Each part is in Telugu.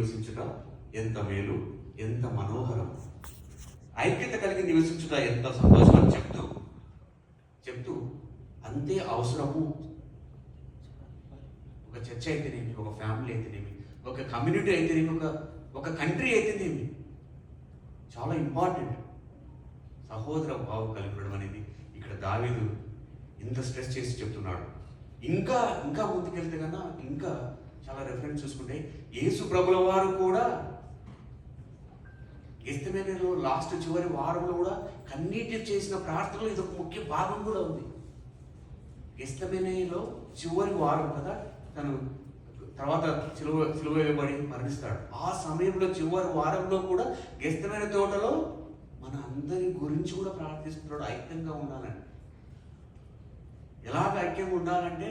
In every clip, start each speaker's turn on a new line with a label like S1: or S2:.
S1: నివసించుట ఎంత మేలు ఎంత మనోహరం. ఐక్యత కలిగి నివసించుట ఎంత సంతోషం అని చెప్తూ చెప్తూ అంతే అవసరము. ఒక చర్చ అయితేనేమి ఒక ఫ్యామిలీ అయితేనేమి ఒక కమ్యూనిటీ అయితేనేమి ఒక ఒక కంట్రీ అయితేనేమి చాలా ఇంపార్టెంట్. సహోదర భావం కలిగి ఉండడం అనేది ఇక్కడ దావీదు ఇంత స్ట్రెస్ చేసి చెప్తున్నాడు. ఇంకా ఇంకా ముందుకెళ్తే కన్నా ఇంకా చాలా రెఫరెన్స్ చూసుకుంటే యేసు ప్రభుల వారు కూడా ఎస్తమేనలో లాస్ట్ చివరి వారంలో కూడా కన్నీటి చేసిన ప్రార్థనలో ఇది ఒక ముఖ్య భాగం కూడా ఉంది. ఎస్తమేనలో చివరి వారం కదా తను తర్వాత చిలువ చిలువ వేయబడి మరణిస్తాడు. ఆ సమయంలో చివరి వారంలో కూడా గెస్తమైన తోటలో మన అందరి గురించి కూడా ప్రార్థిస్తున్నాడు ఐక్యంగా ఉండాలని. ఎలాగ ఐక్యంగా ఉండాలంటే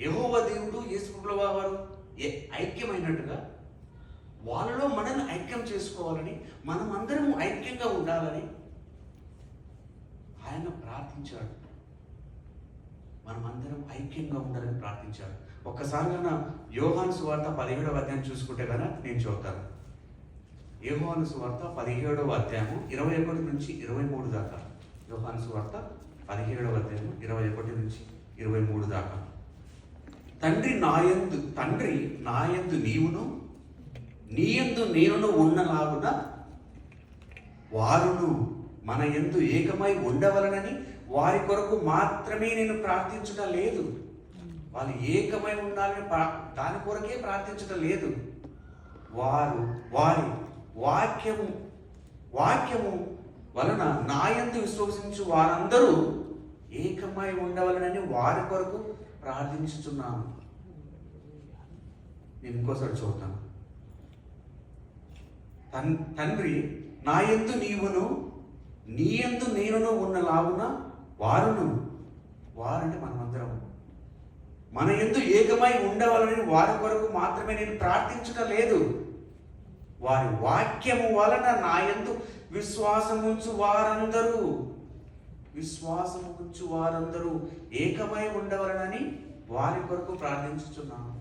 S1: యహోవ దేవుడు యేసుప్రభుల వారు? ఏ- ఐక్యమైనట్టుగా వాళ్ళలో మనల్ని ఐక్యం చేసుకోవాలని మనం అందరం ఐక్యంగా ఉండాలని ఆయన ప్రార్థించాడు. మనం అందరం ఐక్యంగా ఉండాలని ప్రార్థించాడు. ఒక్కసారి కన్నా యోహాను సువార్త పదిహేడవ అధ్యాయం చూసుకుంటే కదా నేను చూస్తాను యోహాను సువార్త పదిహేడవ అధ్యాయము ఇరవై ఒకటి నుంచి ఇరవై మూడు దాకా. యోహాను సువార్త పదిహేడవ అధ్యాయము ఇరవై ఒకటి నుంచి ఇరవై మూడు దాకా. తండ్రి నాయందు తండ్రి నాయందు నీవును నీయందు నేనును ఉన్నలాగున వారును మన ఎందు ఏకమై ఉండవలనని వారి కొరకు మాత్రమే నేను ప్రార్థించడం లేదు. వాళ్ళు ఏకమై ఉండాలని ప్రా- దాని కొరకే ప్రార్థించడం లేదు. వారు వారి వాక్యము వాక్యము వలన నాయందు విశ్వసించు వారందరూ ఏకమై ఉండవలనని వారి కొరకు ప్రార్థించుతున్నాను. నేను ఇంకోసారి చూద్దాను తన్ తండ్రి నా ఎందు నీవును నీ ఎందు నేనును ఉన్న లాగున వారును వారంటే మనమందరం. మన ఎందు ఏకమై ఉండవాలని వారి కొరకు మాత్రమే నేను ప్రార్థించటం లేదు. వారి వాక్యము వలన నా ఎందు విశ్వాసముంచు వారందరూ. విశ్వాసము ఉంచు వారందరూ ఏకమై ఉండవలనని వారి కొరకు ప్రార్థించుతున్నాము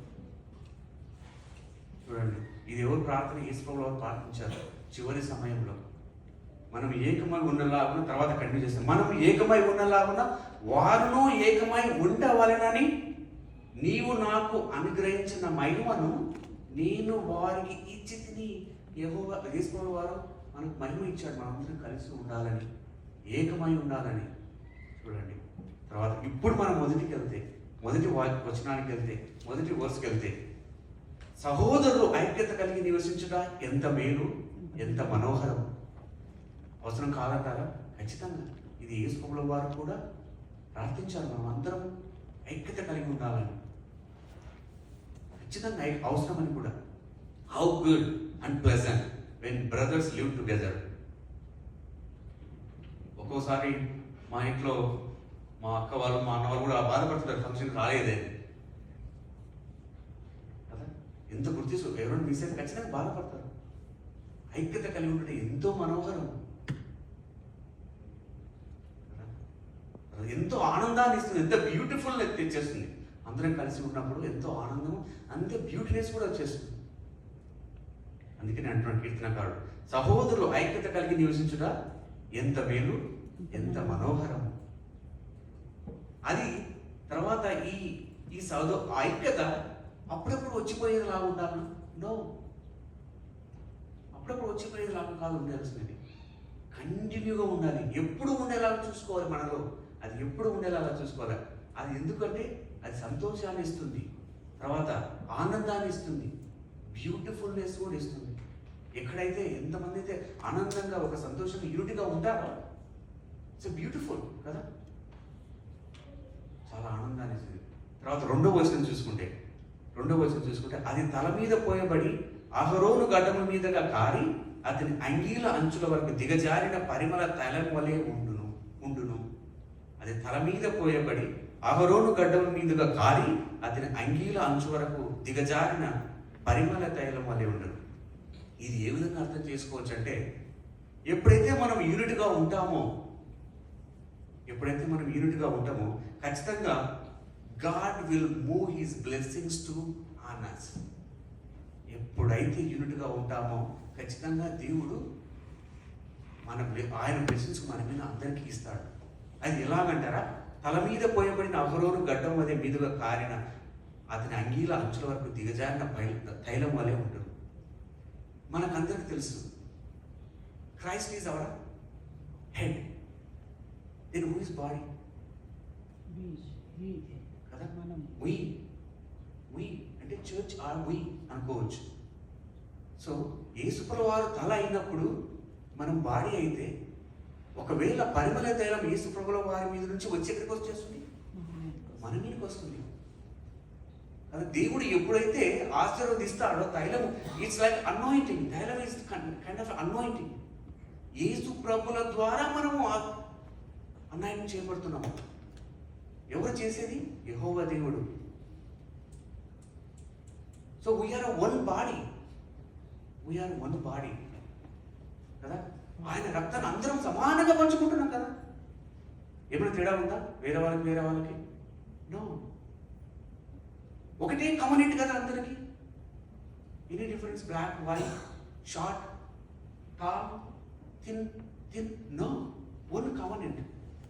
S1: చూడండి ఇది ఎవరు ప్రార్థన? ఈశ్వరంలో ప్రార్థించారు. చివరి సమయంలో. మనం ఏకమై ఉండలాగున తర్వాత కంటిన్యూ చేస్తాం. మనం ఏకమై ఉండలాగున వారును ఏకమై ఉండవలనని నీవు నాకు అనుగ్రహించిన మహిమను నేను వారికి ఇచ్చి తిని యెహోవా తీసుకున్న వారు మనకు మహిమ ఇచ్చాడు మనందరం కలిసి ఉండాలని. ఏకమై ఉండాలని చూడండి. తర్వాత ఇప్పుడు మనం మొదటికి వెళ్తే మొదటి వచనానికి వెళ్తే మొదటి వర్స్కి వెళ్తే సహోదరులు ఐక్యత కలిగి నివసించుట ఎంత మేలు ఎంత మనోహరం. అవసరం కాదంటారా? ఖచ్చితంగా. ఇది యేసుకుల వారు కూడా ప్రార్థించారు. మనం అందరం ఐక్యత కలిగి ఉండాలని. ఖచ్చితంగా ఐ- అవసరమని కూడా. How good and pleasant when brothers live together ఒక్కోసారి మా ఇంట్లో మా అక్క వాళ్ళు మా అన్న వాళ్ళు కూడా బాధపడుతున్నారు ఫంక్షన్ రాలేదే. కదా? ఎంత గుర్తు ఎవరైనా మిస్ అయితే ఖచ్చితంగా బాధపడతారు. ఐక్యత కలిగి ఉంటే ఎంతో మనోహరం. ఎంతో ఆనందాన్ని ఇస్తుంది. ఎంత బ్యూటిఫుల్ తెచ్చేస్తుంది. అందరం కలిసి ఉన్నప్పుడు ఎంతో ఆనందం అంతే బ్యూటినెస్ కూడా వచ్చేస్తుంది. అందుకే నేను అంటున్నాను కీర్తనకారుడు సహోదరులు ఐక్యత కలిగి నివసించుట ఎంత మేలు? ఎంత మనోహరం. అది తర్వాత ఈ ఈ సౌద ఐక్యత అప్పుడప్పుడు వచ్చిపోయేది లాగా ఉండాలి? నో. అప్పుడప్పుడు వచ్చిపోయేది లాగా కాదు ఉండాల్సినది కంటిన్యూగా ఉండాలి. ఎప్పుడు ఉండేలాగా చూసుకోవాలి మనలో. అది ఎప్పుడు ఉండేలాగా చూసుకోవాలి. అది ఎందుకంటే అది సంతోషాన్ని ఇస్తుంది. తర్వాత ఆనందాన్ని ఇస్తుంది. బ్యూటిఫుల్నెస్ కూడా ఇస్తుంది. ఎక్కడైతే ఎంతమంది అయితే ఆనందంగా ఒక సంతోషంగా యూనిట్గా ఉంటారో ఇట్స్ బ్యూటిఫుల్ కదా? చాలా ఆనందాన్ని తర్వాత రెండో వచనం చూసుకుంటే రెండో వచనం చూసుకుంటే అది తల మీద పోయబడి అహరోను గడ్డము మీదగా కారి అతని అంగీల అంచుల వరకు దిగజారిన పరిమళ తైలం వలె ఉండును ఉండును. అది తల మీద పోయబడి అహరోను గడ్డం మీదుగా కారి అతని అంగీల అంచు వరకు దిగజారిన పరిమళ తైలం వలె ఉండను. ఇది ఏ విధంగా అర్థం చేసుకోవచ్చు అంటే ఎప్పుడైతే మనం యూనిట్గా ఉంటామో ఎప్పుడైతే మనం యూనిట్గా ఉంటామో ఖచ్చితంగా God will move his blessings to on ఎప్పుడైతే యూనిట్గా ఉంటామో ఖచ్చితంగా దేవుడు మన ఆయన బ్లెస్సింగ్స్ మన మీద అందరికీ ఇస్తాడు. అది ఎలాగంటారా? తల మీద పోయబడిన అహరోను గడ్డం అదే మీదుగా కారిన అతని అంగీల అంచుల వరకు దిగజారిన తైలం వలె ఉంటుంది మనకందరికి తెలుసు. Christ is our head then who is body కదా?
S2: మనం.
S1: వి వి అంటే చర్చ్ ఆర్ వి అనుకోవచ్చు. సో యేసుప్రభు వారు తల అయినప్పుడు మనం బాడీ అయితే ఒకవేళ పరిమళ తైలం యేసుప్రభుల వారి మీద నుంచి వచ్చి ఎక్కడికి వచ్చేస్తుంది? మన మీదకి వస్తుంది. అది దేవుడు ఎప్పుడైతే ఆశీర్వదిస్తాడో తైలం ఇట్స్ లైక్ అనాయింటింగ్ తైలం ఇస్ కైండ్ ఆఫ్ అనాయింటింగ్ యేసు ప్రభుల ద్వారా మనము అన్యాయం చేయబడుతున్నాము ఎవరు చేసేది? యహోవ దేవుడు. So we are one body we are one body కదా? ఆయన రక్తాన్ని అందరం సమానంగా పంచుకుంటున్నాం కదా? ఏమైనా తేడా ఉందా? వేరే వాళ్ళకి వేరే వాళ్ళకి? నో ఒకటే కమ్యూనిటీ కదా అందరికి. Any difference black white short tall thin thin no one covenant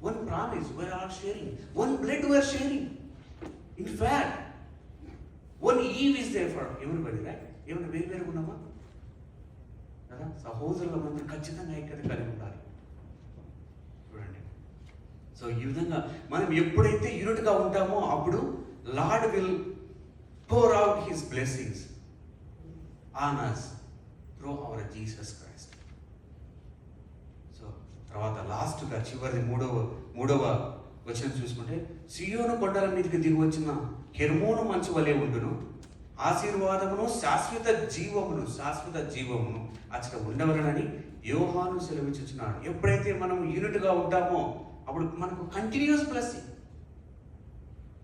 S1: one we were sharing. Sharing one we were sharing in fact one Eve is there for everybody, right? ఏమైనా వేరు వేరు ఉన్నామా కదా సహోదరుల మంది ఖచ్చితంగా ఐక్యత కలిగి ఉండాలి. చూడండి. సో ఈ విధంగా మనం ఎప్పుడైతే యూనిట్గా ఉంటామో అప్పుడు Lord will pour out his blessings on us through our Jesus Christ తర్వాత లాస్ట్గా చివరిది మూడవ మూడవ వచనం చూసుకుంటే సియోను కొండల మీదకి దిగి వచ్చిన హెర్మోను మంచు వలె ఉండును. ఆశీర్వాదమును శాశ్వత జీవమును శాశ్వత జీవమును అక్కడ ఉండవలనని యోహాను సెలవిచ్చుచున్నాడు. ఎప్పుడైతే మనం యూనిట్గా ఉంటామో అప్పుడు మనకు కంటిన్యూస్ బ్లెస్సింగ్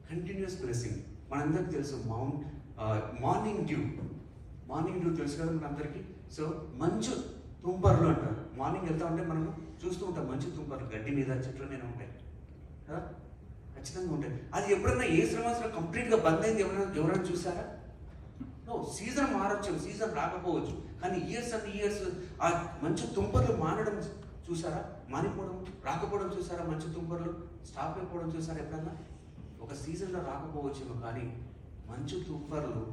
S1: కంటిన్యూస్ బ్లెస్సింగ్ మనందరికి తెలుసు mount morning dew morning dew తెలుసు కదా మనందరికీ సో మంచు తుంపర్లు అంటారు. మార్నింగ్ వెళ్తా ఉంటే మనము చూస్తూ ఉంటాం మంచి తుంపర్లు గడ్డి మీద చెట్ల మీద ఉంటాయి. కదా ఖచ్చితంగా ఉంటాయి. అది ఎప్పుడైనా ఏ శ్రమాసంలో కంప్లీట్గా బంద్ అయింది ఎవరైనా ఎవరైనా చూసారా నో సీజన్ మారచ్చు సీజన్ రాకపోవచ్చు. కానీ ఇయర్స్ అండ్ ఇయర్స్ ఆ మంచి తుంపర్లు మారడం చూసారా మారిపోవడం రాకపోవడం చూసారా మంచి తుంపర్లు? స్టాప్ అయిపోవడం చూసారా ఎప్పుడన్నా? ఒక సీజన్లో రాకపోవచ్చేమో కానీ మంచు తుంపర్లు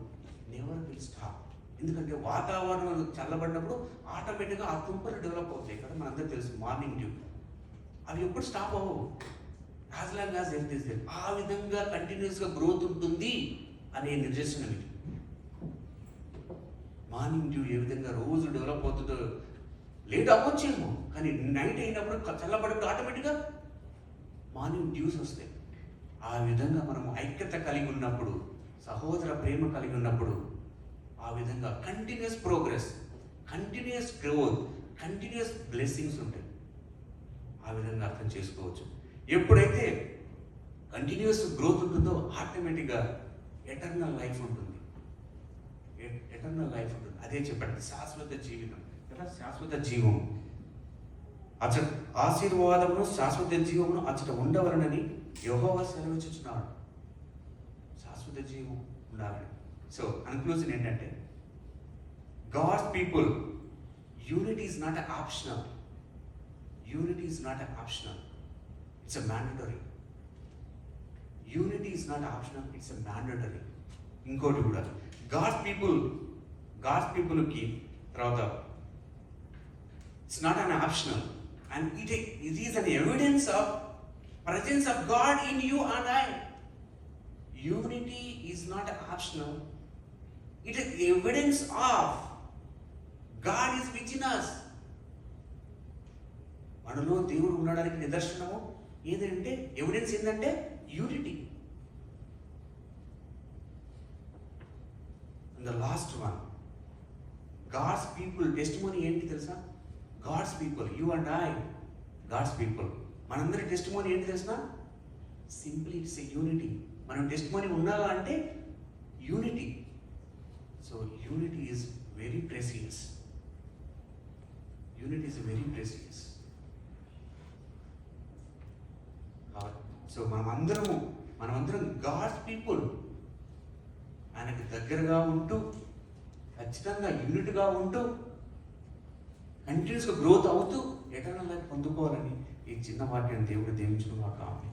S1: నెవర్ విల్ స్టాప్ ఎందుకంటే వాతావరణం చల్లబడినప్పుడు ఆటోమేటిక్గా ఆ తుంపలు డెవలప్ అవుతాయి కదా మనందరికీ తెలుసు మార్నింగ్ డ్యూ అవి ఎప్పుడు స్టాప్ అవ్వవు. As long as health is ఆ విధంగా కంటిన్యూస్గా గ్రోత్ ఉంటుంది అనే నిర్దేశం ఇది. మార్నింగ్ డ్యూ ఏ విధంగా రోజు డెవలప్ అవుతుందో లేట్ అవ్వచ్చేమో కానీ నైట్ అయినప్పుడు చల్లబడినప్పుడు ఆటోమేటిక్గా మార్నింగ్ డ్యూస్ వస్తాయి. ఆ విధంగా మనం ఐక్యత కలిగి ఉన్నప్పుడు సహోదర ప్రేమ కలిగి ఉన్నప్పుడు ఆ విధంగా continuous progress continuous growth continuous blessings ఉంటాయి. ఆ విధంగా అర్థం చేసుకోవచ్చు. ఎప్పుడైతే కంటిన్యూస్ గ్రోత్ ఉంటుందో ఆటోమేటిక్గా ఎటర్నల్ లైఫ్ ఉంటుంది. E-, ఎటర్నల్ లైఫ్ ఉంటుంది. అదే చెప్పండి శాశ్వత జీవితం. కదా శాశ్వత జీవం. అచ్చట ఆశీర్వాదమును శాశ్వత జీవమును అచ్చట ఉండవలనని యెహోవా సెలవిచ్చుచున్నాడు. శాశ్వత జీవం ఉండాలని. సో కన్క్లూజన్ ఏంటంటే God's people unity is not optional unity is not optional it's a mandatory unity is not optional it's a mandatory ఇంకోటి కూడా గాడ్స్ పీపుల్ గాడ్స్ పీపుల్కి తర్వాత it's not an optional and it it is an evidence of presence of God in you and I unity is not optional it is evidence of God is which in us మనలో దేవుడు ఉండడానికి నిదర్శనము ఏంటంటే ఎవిడెన్స్ ఏంటంటే unity the last one God's people testimony ఏంటి తెలుసా? God's people you and I God's people మనందరి టెస్ట్ మనీ ఏంటి తెలుసా? సింప్లీ ఇట్స్ ఎ యూనిటీ మనం టెస్ట్ మనీ ఉండాలా అంటే unity so unity is very precious unit is very precious so మనమందరము మనమందరం గాడ్స్ పీపుల్ ఆయనకు దగ్గరగా ఉంటూ ఖచ్చితంగా యూనిట్గా ఉంటూ కంటిన్యూస్గా గ్రోత్ అవుతూ ఎటర్నల్ లైఫ్ పొందుకోవాలని ఈ చిన్న వాక్యాన్ని దేవుడు దీవించడం మాకు కావాలి